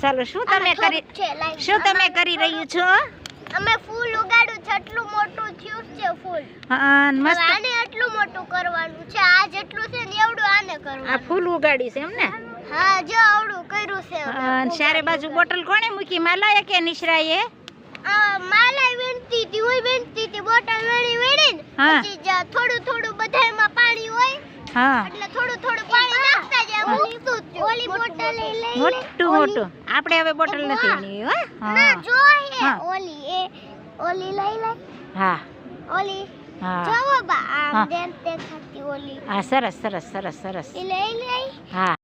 ચાલો શું તમે કરી શું તમે કરી રહ્યું છો? અમે ફૂલ ઉગાડ્યું છે એટલું મોટું થયું છે ફૂલ. હા મસ્ત આને એટલું મોટું કરવાનું છે આ જેટલું છે ને એવડું આને આ ફૂલ ઉગાડ્યું છે એમ ને? હા જો આવડું કર્યું છે અને ચારે બાજુ બોટલ કોણે મૂકી? માલાએ કે નિશરાએ? માલાએ માલા વીણતી હતી હોય વીણતી હતી બોટલ વેણી વીણીને. પછી થોડું થોડું બધાયમાં પાણી હોય હા. એટલે થોડું થોડું પાણી નાખતા જાય છું. ઓલી બોટલ લઈ લઈ મોટું મોટું. આપણે હવે બોટલ નથી લેવી હો? ના હા. જો હે. ઓલી એ ઓલી લઈ લઈ હા. ઓલી. હા. જોવો બા હા. દેન તે ખાતી ઓલી. હા સરસ સરસ સરસ સરસ. લઈ લઈ હા.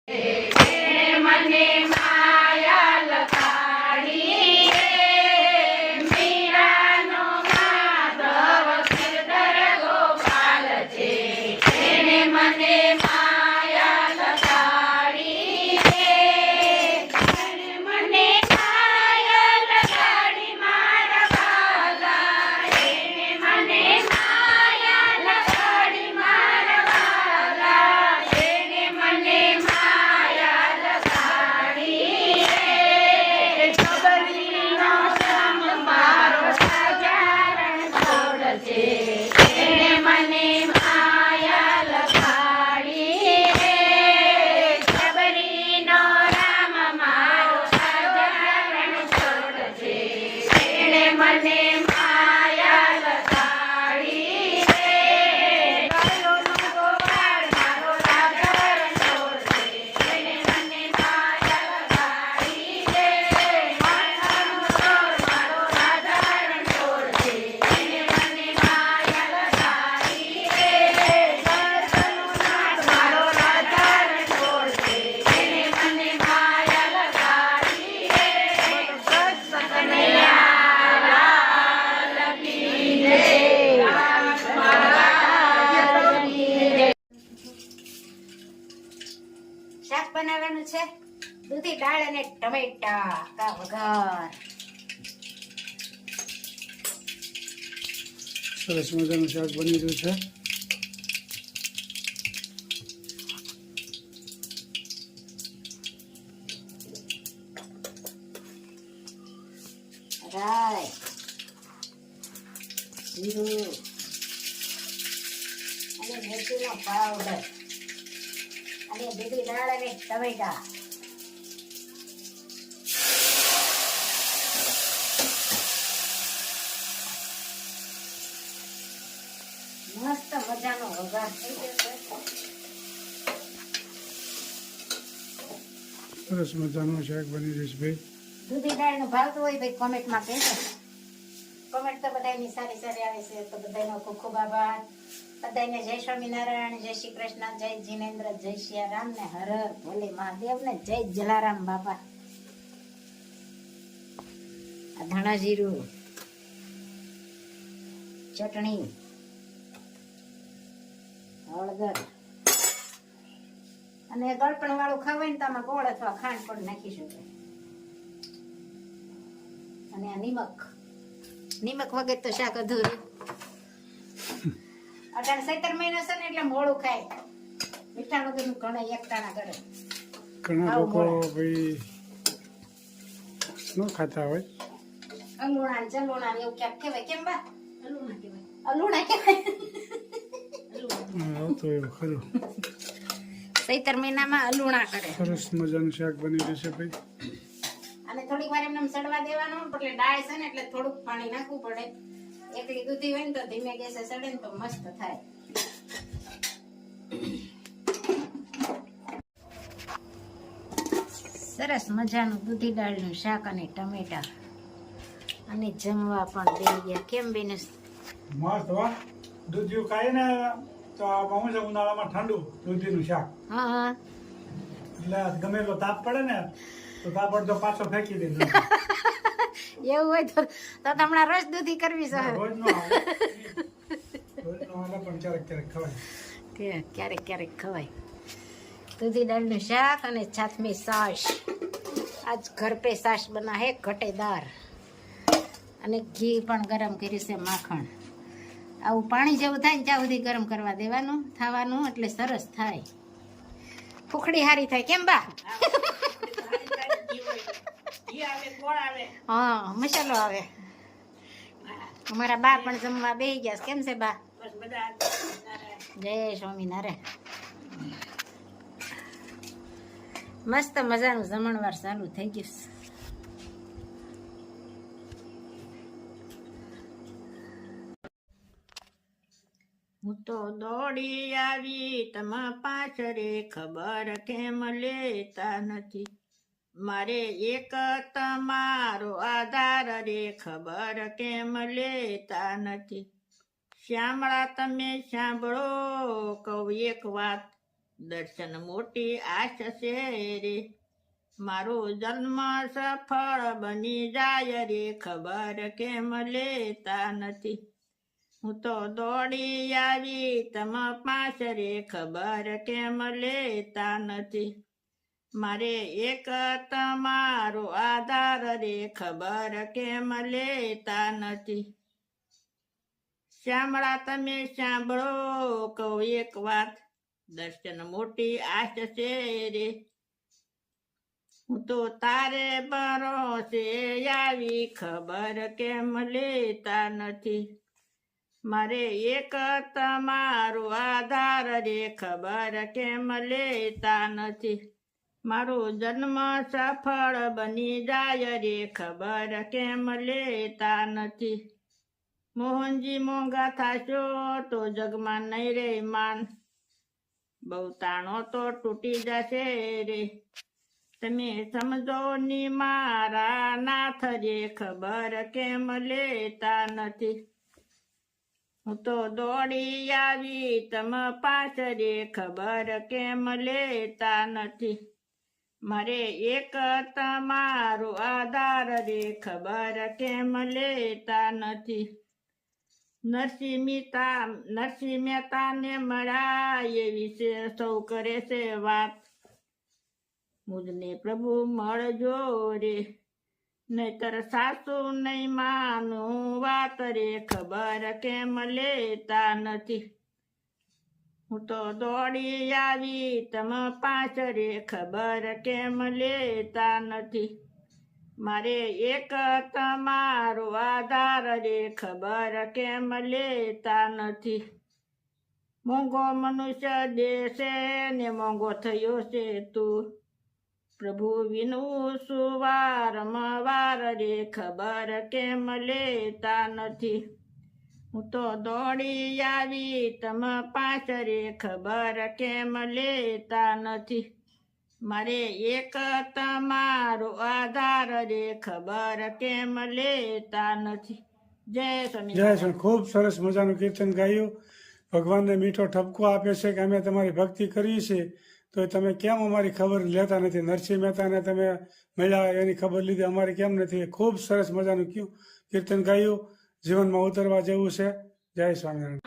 દૂધી દાળ અને ટમેટા. કા વઘાર. સરસ મજાનું શાક બની રહ્યું છે. અને મેથીનો પાવડર અને દૂધી દાળ અને ટમેટા. મસ્ત મજાનો વઘાર થઈ ગયો છે. સરસ મજાનું શાક બની જશે ભાઈ. દૂધી દાળનું ભાવતું હોય ભાઈ કોમેન્ટમાં કહેજો. કોમેન્ટ તો બધાની સારી સારી આવે છે. તો બધાનો ખૂબ ખૂબ આભાર. બધાને જય સ્વામિનારાયણ જય શ્રી કૃષ્ણ જય જીનેન્દ્ર જય સિયારામ ને હર હર ભોલે મહાદેવ ને જય જલારામ બાપા. આ ધાણા જીરું ચટણી હળદર. અને ગળપણ વાળું ખાવાય ને તો આમાં ગોળ અથવા ખાંડ પણ નાખી શકાય. અને આ નિમક. નિમક વગર તો શાક અધૂરું. અટાણે સૈતર મહિના છે ને એટલે મોળું ખાય. મીઠા વગરનું ઘણા એકટાણા કરે. ઘણા લોકો ભાઈ ન ખાતા હોય. અલુણા ને જલુણા ને એવું ક્યાંક કહેવાય. કેમ બા? અલુણા કહેવાય. અલુણા કહેવાય. હા, આવતું એવું ખરું. સૈતર મહિનામાં અલુણા કરે. સરસ મજાનું શાક બની રહ્યું ભાઈ. અને થોડીક વાર એમને સડવા દેવાનું એટલે ડાળ છે ને એટલે થોડુંક પાણી નાખવું પડે. એકલી દૂધી હોય ને તો ધીમે ગેસે સડે ને તો મસ્ત થાય. સરસ મજાનું દૂધી દાળનું શાક અને ટમેટા. અને જમવા પણ દઈ ગયા. કેમ બેન? મસ્ત હો. દૂધિયું તો શું છે ઉનાળામાં ઠંડુ દૂધીનું શાક. હા હા. એટલે ગમે એટલો તાપ પડે ને તો તાપ તો પાછો ફેંકી દે. એવું હોય તો તો હમણાં રોજ દૂધી કરવી છે રોજ નો આવે. રોજ નો પણ ક્યારેક ક્યારેક ખવાય. ક્યારેક ક્યારેક ખવાય. દૂધી દાળનું શાક અને છાથમી સાસ. આજ ઘર પે સાસ બના હે ઘટેદાર. અને ઘી પણ ગરમ કર્યું છે માખણ. આવું પાણી જેવું થાય ને ત્યાં સુધી ગરમ કરવા દેવાનું થવાનું એટલે સરસ થાય. ફૂકડી હારી થાય. કેમ બા? હા મસાલો આવે. અમારા બા પણ જમવા બે ગયા. કેમ છે બા? જય સ્વામિનારાયણ. મસ્ત મજાનું જમણવાર ચાલુ થઈ ગયું હું તો દોડી આવી, તમા પાછરે ખબર કેમ લેતા નથી? મારે એક તમારો આધાર રે, ખબર કેમ લેતા નથી? શ્યામળા, તમે સાંભળો, કહું એક વાત. દર્શન મોટી આશ છે રે. મારો જન્મ સફળ બની જાય રે, ખબર કેમ લેતા નથી? હું તો દોડી આવી. તમ પાછરે ખબર કેમ લેતા નથી? મારે એક તમારો આધાર રે ખબર કેમ લેતા નથી? શામળા તમે સાંભળો કહું એક વાત. દર્શન મોટી આશ છે રે. હું તો તારે ભરોસે આવી ખબર કેમ લેતા નથી? મારે એક તમારો આધાર રે ખબર કેમ લેતા નથી? મારો જન્મ સફળ બની જાય રે ખબર કેમ લેતા નથી? મોહનજી મોંઘા થાશો તો જગમાં નહીં રે માન. બહુ તાણો તો તૂટી જશે રે. તમે સમજો ની મારા નાથ રે ખબર કેમ લેતા નથી? હું તો દોડી આવી, તમ પાછરે ખબર કેમ લેતા નથી? મારે એક તમારો આધાર રે, ખબર કેમ લેતા નથી? નરસિંહ મહેતા નરસિંહ મહેતાને મળ્યા એ વિશે સૌ કરે છે વાત. મુજને પ્રભુ મળજો રે. નહીતર સાસુ નહીં માનું વાત રે ખબર કેમ લેતા નથી. હું તો દોડી આવી તમ રે ખબર કેમ લેતા નથી. મારે એક તમારો આધાર રે ખબર કેમ લેતા નથી. મોંઘો મનુષ્ય દેશે ને મોંઘો થયો છે તું. પ્રભુ વિનું સુવારમવાર રે ખબર કેમ લેતા નથી. હું તો દોડી આવી તમ પાછરે ખબર કેમ લેતા નથી. મારે એક તમારો આધાર રે ખબર કેમ લેતા નથી. જય સ્વામી જય શ્રી ખૂબ સરસ મજાનું કીર્તન ગાયું. ભગવાનને મીઠો ઠપકો આપે છે કે અમે તમારી ભક્તિ કરી છીએ. તો તમે કેમ અમારી ખબર લેતા નથી? નરસિંહ મહેતાને તમે મળ્યા, એની ખબર લીધી. અમારી કેમ નથી? ખૂબ સરસ મજાનું કયું કીર્તન ગાયું. જીવનમાં ઉતરવા જેવું છે. જય સ્વામિનારાયણ.